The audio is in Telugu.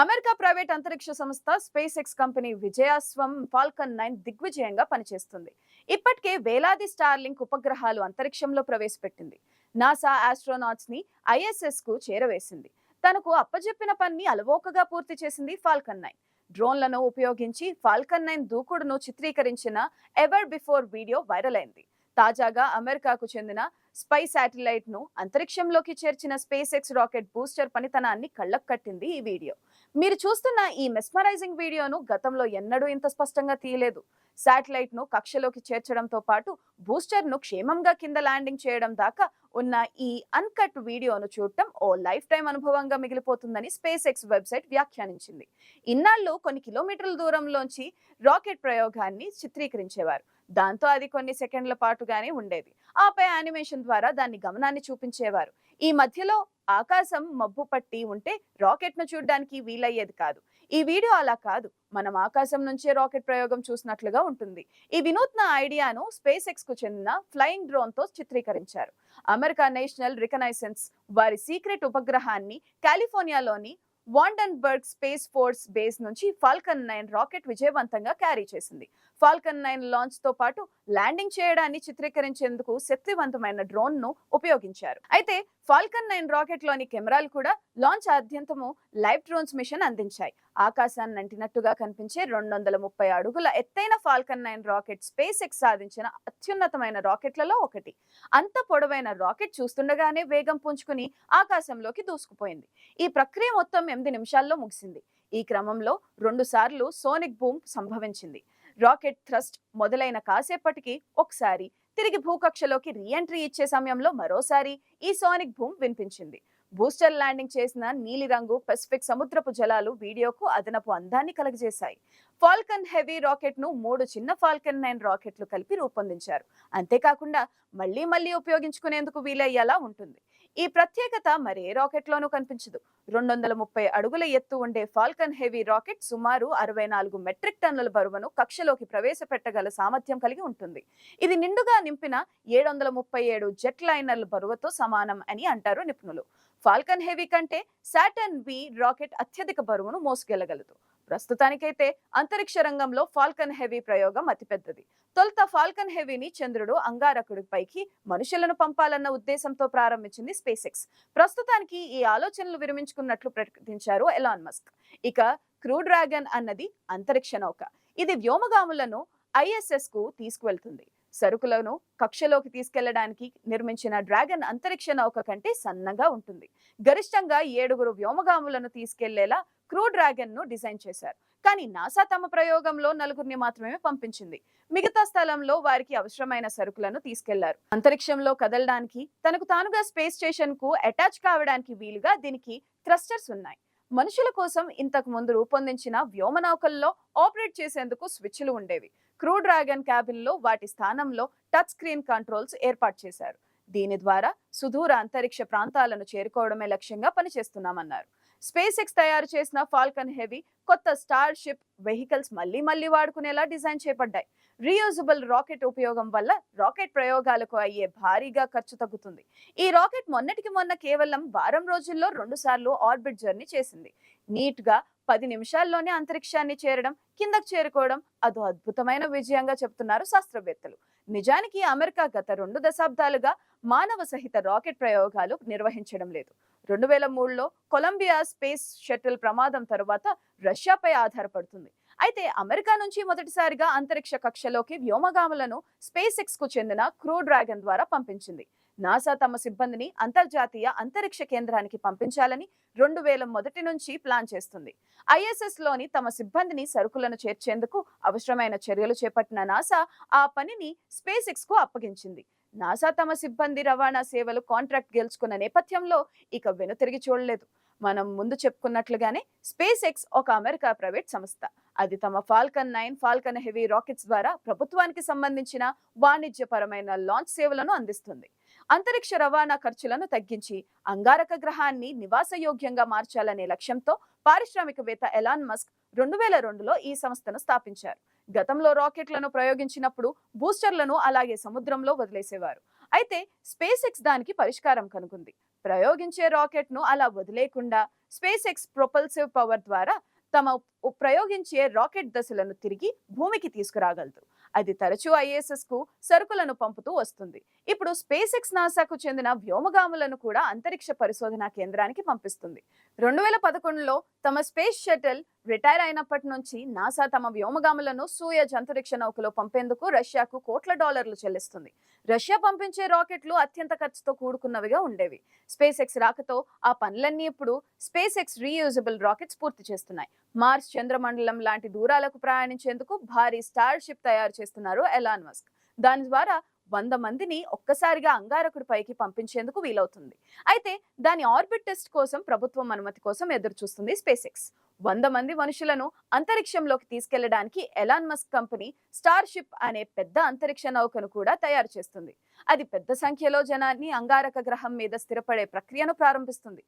అమెరికా ప్రైవేట్ అంతరిక్ష సంస్థ స్పేస్ ఎక్స్ కంపెనీ విజయాస్వం ఫాల్కన్ నైన్ దిగ్విజయంగా పనిచేస్తుంది. ఇప్పటికే వేలాది స్టార్లింక్ ఉపగ్రహాలు అంతరిక్షంలో ప్రవేశపెట్టింది. నాసా ఆస్ట్రోనాట్స్ని ఐఎస్ఎస్కు చేరవేసింది. తనకు అప్పజెప్పిన పని అలవోకగా పూర్తి చేసింది ఫాల్కన్ నైన్. డ్రోన్లను ఉపయోగించి ఫాల్కన్ నైన్ దూకుడును చిత్రీకరించిన ఎవర్ బిఫోర్ వీడియో వైరల్ అయింది. తాజాగా అమెరికాకు చెందిన స్పై శాటిలైట్ను అంతరిక్షంలోకి చేర్చిన స్పేస్ ఎక్స్ రాకెట్ బూస్టర్ పనితనాన్ని కళ్ళకు కట్టింది ఈ వీడియో. మీరు చూస్తున్న ఈ మెస్మరైజింగ్ వీడియోను గతంలో ఎన్నడూ ఇంత స్పష్టంగా తీయలేదు. శాటిలైట్ను కక్షలోకి చేర్చడంతో పాటు బూస్టర్ను క్షేమంగా కింద ల్యాండింగ్ చేయడం దాకా ఉన్న ఈ అన్కట్ వీడియోను చూడటం ఓ లైఫ్ టైం అనుభవంగా మిగిలిపోతుందని స్పేస్ ఎక్స్ వెబ్సైట్ వ్యాఖ్యానించింది. ఇన్నాళ్ళు కొన్ని కిలోమీటర్ల దూరంలోంచి రాకెట్ ప్రయోగాన్ని చిత్రీకరించేవారు. దాంతో అది కొన్ని సెకండ్ల పాటుగానే ఉండేది. ఆపై యానిమేషన్ ద్వారా దాన్ని గమనాన్ని చూపించేవారు. ఈ మధ్యలో ఆకాశం మబ్బు పట్టి ఉంటే రాకెట్ను చూడడానికి వీలయ్యేది కాదు. ఈ వీడియో అలా కాదు. మనం ఆకాశం నుంచే రాకెట్ ప్రయోగం చూసినట్లుగా ఉంటుంది. ఈ వినూత్న ఐడియాను స్పేస్ ఎక్స్కు చెందిన ఫ్లయింగ్ డ్రోన్తో చిత్రీకరించారు. అమెరికా నేషనల్ రికనైసెన్స్ వారి సీక్రెట్ ఉపగ్రహాన్ని కాలిఫోర్నియాలోని వాండన్బర్గ్ స్పేస్ ఫోర్స్ బేస్ నుంచి ఫాల్కన్ నైన్ రాకెట్ విజయవంతంగా క్యారీ చేసింది. ఫాల్కన్ నైన్ లాంచ్తో పాటు ల్యాండింగ్ చేయడాన్ని చిత్రీకరించేందుకు శక్తివంతమైన డ్రోన్ను ఉపయోగించారు. అయితే ఫాల్కన్ నైన్ రాకెట్లోని కెమెరాలు కూడా లాంచ్ ఆద్యంతము లైవ్ డ్రోన్స్ మిషన్ అందించాయి. ఆకాశాన్ని అంటినట్టుగా కనిపించే రెండు వందల ముప్పై అడుగుల ఎత్తైన Falcon nine rocket Space X సాధించిన అత్యున్నతమైన రాకెట్లలో ఒకటి. అంత పొడవైన రాకెట్ చూస్తుండగానే వేగం పుంజుకుని ఆకాశంలోకి దూసుకుపోయింది. ఈ ప్రక్రియ మొత్తం ఎనిమిది నిమిషాల్లో ముగిసింది. ఈ క్రమంలో రెండుసార్లు సోనిక్ బూమ్ సంభవించింది. రాకెట్ థ్రస్ట్ మొదలైన కాసేపటికి ఒకసారి తిరిగి భూకక్షలోకి రీఎంట్రీ ఇచ్చే సమయంలో మరోసారి ఈ సోనిక్ భూమ్ వినిపించింది. బూస్టర్ ల్యాండింగ్ చేసిన నీలిరంగు పెసిఫిక్ సముద్రపు జలాలు వీడియోకు అదనపు అందాన్ని కలగజేశాయి. ఫాల్కన్ హెవీ రాకెట్ను మూడు చిన్న ఫాల్కన్ నైన్ రాకెట్లు కలిపి రూపొందించారు. అంతేకాకుండా మళ్ళీ మళ్ళీ ఉపయోగించుకునేందుకు వీలయ్యేలా ఉంటుంది. ఈ ప్రత్యేకత మరే రాకెట్లోనూ కనిపించదు. రెండు వందల ముప్పై అడుగుల ఎత్తు ఉండే ఫాల్కన్ హెవీ రాకెట్ సుమారు అరవై నాలుగు మెట్రిక్ టన్నుల బరువును కక్షలోకి ప్రవేశపెట్టగల సామర్థ్యం కలిగి ఉంటుంది. ఇది నిండుగా నింపిన ఏడు వందల ముప్పై ఏడు జెట్ లైనర్ల బరువుతో సమానం అని అంటారు నిపుణులు. ఫాల్కన్ హెవీ కంటే సాటర్న్ వి రాకెట్ అత్యధిక బరువును మోసుకెళ్ళగలదు ప్రస్తుతానికైతే అంతరిక్ష రంగంలో ఫాల్కన్ హెవీ ప్రయోగం అతిపెద్దది. తొలుత ఫాల్కన్ హెవీని చంద్రుడు అంగారకుడిపైకి మనుషులను పంపాలన్న ఉద్దేశంతో ప్రారంభించింది స్పేస్ ఎక్స్ ప్రస్తుతానికి ఈ ఆలోచనలు విరమించుకున్నట్లు ప్రకటించారు ఎలాన్ మస్క్. ఇక క్రూ డ్రాగన్ అన్నది అంతరిక్ష నౌక. ఇది వ్యోమగాములను ఐఎస్ఎస్కు తీసుకువెళ్తుంది. సరుకులను కక్షలోకి తీసుకెళ్ళడానికి నిర్మించిన డ్రాగన్ అంతరిక్ష నౌక కంటే సన్నగా ఉంటుంది. గరిష్టంగా ఏడుగురు వ్యోమగాములను తీసుకెళ్ళేలా క్రూ డ్రాగన్ను డిజైన్ చేశారు. కానీ నాసా తమ ప్రయోగంలో నలుగురిని మాత్రమే పంపించింది. మిగతా స్థలంలో వారికి అవసరమైన సరుకులను తీసుకెళ్ళారు. అంతరిక్షంలో కదలడానికి తనకు తానుగా స్పేస్ స్టేషన్కు అటాచ్ కావడానికి వీలుగా దీనికి థ్రస్టర్స్ ఉన్నాయి. మనుషుల కోసం ఇంతకు ముందు రూపొందించిన వ్యోమనౌకల్లో ఆపరేట్ చేసేందుకు స్విచ్లు ఉండేవి. క్రూ డ్రాగన్ క్యాబిన్లో వాటి స్థానంలో టచ్ స్క్రీన్ కంట్రోల్స్ ఏర్పాటు చేశారు. దీని ద్వారా సుదూర అంతరిక్ష ప్రాంతాలను చేరుకోవడమే లక్ష్యంగా పనిచేస్తున్నామన్నారు. స్పేస్ ఎక్స్ తయారు చేసిన ఫాల్కన్ హెవీ కొత్త స్టార్ షిప్ వెహికల్స్ మళ్ళీ మళ్ళీ వాడుకునేలా డిజైన్ చేపడ్డాయి. రీయూజబుల్ రాకెట్ ఉపయోగం వల్ల రాకెట్ ప్రయోగాలకు అయ్యే భారీగా ఖర్చు తగ్గుతుంది. ఈ రాకెట్ మొన్నటికి మొన్న కేవలం వారం రోజుల్లో రెండు సార్లు ఆర్బిట్ జర్నీ చేసింది. నీట్గా పది నిమిషాల్లోనే అంతరిక్షాన్ని చేరడం కిందకు చేరుకోవడం అదో అద్భుతమైన విజయంగా చెబుతున్నారు శాస్త్రవేత్తలు. నిజానికి అమెరికా గత రెండు దశాబ్దాలుగా మానవ సహిత రాకెట్ ప్రయోగాలు నిర్వహించడం లేదు. రెండు వేల మూడులో కొలంబియా స్పేస్ షటిల్ ప్రమాదం తరువాత రష్యాపై ఆధారపడుతుంది. అయితే అమెరికా నుంచి మొదటిసారిగా అంతరిక్ష కక్షలోకి వ్యోమగాములను స్పేస్ ఎక్స్కు చెందిన క్రూ డ్రాగన్ ద్వారా పంపించింది. నాసా తమ సిబ్బందిని అంతర్జాతీయ అంతరిక్ష కేంద్రానికి పంపించాలని రెండు వేల మొదటి నుంచి ప్లాన్ చేస్తుంది. ఐఎస్ఎస్లోని తమ సిబ్బందిని సరుకులను చేర్చేందుకు అవసరమైన చర్యలు చేపట్టిన నాసా ఆ పనిని స్పేస్ ఎక్స్కు అప్పగించింది. నాసా తమ సిబ్బంది రవాణా సేవలు కాంట్రాక్ట్ గెలుచుకున్న నేపథ్యంలో ఇక వెనుతిరిగి చూడలేదు. మనం ముందు చెప్పుకున్నట్లుగానే స్పేస్ ఎక్స్ ఒక అమెరికా ప్రైవేట్ సంస్థ. అది తమ Falcon nine Falcon heavy rockets ద్వారా ప్రభుత్వానికి సంబంధించిన వాణిజ్యపరమైన లాంచ్ సేవలను అందిస్తుంది. అంతరిక్ష రవాణా ఖర్చులను తగ్గించి అంగారక గ్రహాన్ని నివాసయోగ్యంగా మార్చాలనే లక్ష్యంతో పారిశ్రామికవేత్త ఎలాన్ మస్క్ రెండు వేల రెండులో ఈ సంస్థను స్థాపించారు. గతంలో రాకెట్లను ప్రయోగించినప్పుడు బూస్టర్లను అలాగే సముద్రంలో వదిలేసేవారు. అయితే స్పేస్ ఎక్స్ దానికి పరిష్కారం కనుగొంది. ప్రయోగించే రాకెట్ను అలా వదిలేకుండా స్పేస్ ఎక్స్ ప్రొపల్సివ్ పవర్ ద్వారా తమ ప్రయోగించే రాకెట్ దశలను తిరిగి భూమికి తీసుకురాగలదు. అది తరచూ ఐఎస్ఎస్కు సరుకులను పంపుతూ వస్తుంది. ఇప్పుడు స్పేస్ ఎక్స్ నాసాకు చెందిన వ్యోమగాములను కూడా అంతరిక్ష పరిశోధనా కేంద్రానికి పంపిస్తుంది. రెండు వేల పదకొండులో తమ స్పేస్ షటిల్ రిటైర్ అయినప్పటి నుంచి నాసా తమ వ్యోమగాములను సూయజ్ అంతరిక్ష నౌకలో పంపేందుకు రష్యాకు కోట్ల డాలర్లు చెల్లిస్తుంది. రష్యా పంపించే రాకెట్లు అత్యంత ఖర్చుతో కూడుకున్నవిగా ఉండేవి. స్పేస్ ఎక్స్ రాకతో ఆ పనులన్నీ ఇప్పుడు స్పేస్ ఎక్స్ రీయూజబుల్ రాకెట్స్ పూర్తి చేస్తున్నాయి. మార్స్ చంద్రమండలం లాంటి దూరాలకు ప్రయాణించేందుకు భారీ స్టార్ షిప్ తయారు చేస్తున్నారు ఎలాన్ మస్క్. దాని ద్వారా వంద మందిని ఒక్కసారిగా అంగారకుడి పైకి పంపించేందుకు వీలవుతుంది. అయితే దాని ఆర్బిట్ టెస్ట్ కోసం ప్రభుత్వం అనుమతి కోసం ఎదురు చూస్తుంది స్పేస్ ఎక్స్ వంద మంది మనుషులను అంతరిక్షంలోకి తీసుకెళ్ళడానికి ఎలాన్ మస్క్ కంపెనీ స్టార్షిప్ అనే పెద్ద అంతరిక్ష నౌకను కూడా తయారు చేస్తుంది. అది పెద్ద సంఖ్యలో జనాన్ని అంగారక గ్రహం మీద స్థిరపడే ప్రక్రియను ప్రారంభిస్తుంది.